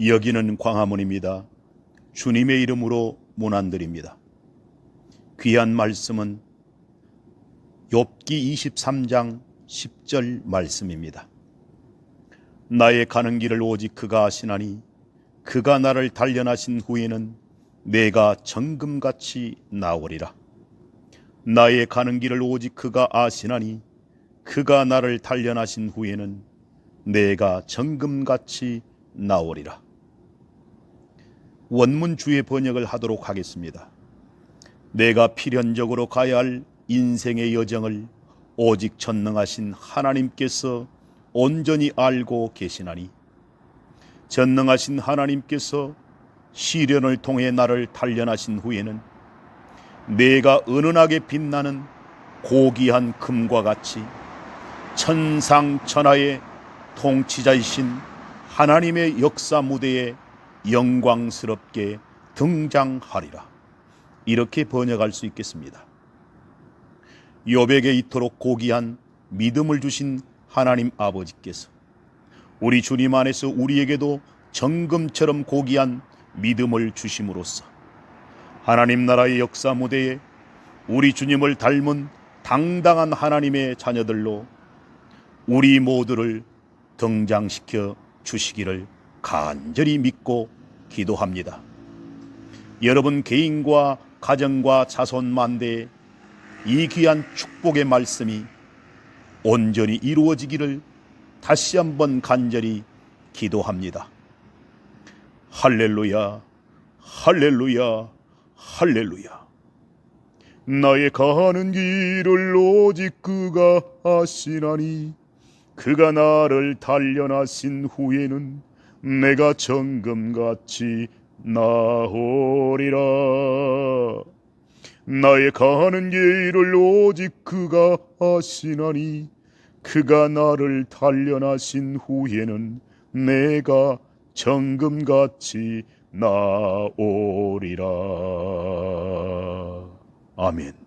여기는 광화문입니다. 주님의 이름으로 문안드립니다. 귀한 말씀은 욥기 23장 10절 말씀입니다. 나의 가는 길을 오직 그가 아시나니 그가 나를 단련하신 후에는 내가 정금같이 나오리라. 나의 가는 길을 오직 그가 아시나니 그가 나를 단련하신 후에는 내가 정금같이 나오리라. 원문 주의 번역을 하도록 하겠습니다. 내가 필연적으로 가야 할 인생의 여정을 오직 전능하신 하나님께서 온전히 알고 계시나니 전능하신 하나님께서 시련을 통해 나를 단련하신 후에는 내가 은은하게 빛나는 고귀한 금과 같이 천상천하의 통치자이신 하나님의 역사 무대에 영광스럽게 등장하리라. 이렇게 번역할 수 있겠습니다. 요백에 이토록 고귀한 믿음을 주신 하나님 아버지께서 우리 주님 안에서 우리에게도 정금처럼 고귀한 믿음을 주심으로써 하나님 나라의 역사 무대에 우리 주님을 닮은 당당한 하나님의 자녀들로 우리 모두를 등장시켜 주시기를 간절히 믿고 기도합니다. 여러분 개인과 가정과 자손 만대에 이 귀한 축복의 말씀이 온전히 이루어지기를 다시 한번 간절히 기도합니다. 할렐루야, 할렐루야, 할렐루야. 나의 가는 길을 오직 그가 아시나니 그가 나를 단련하신 후에는 내가 정금같이 나오리라. 나의 가는 길을 오직 그가 아시나니 그가 나를 단련하신 후에는 내가 정금같이 나오리라. 아멘.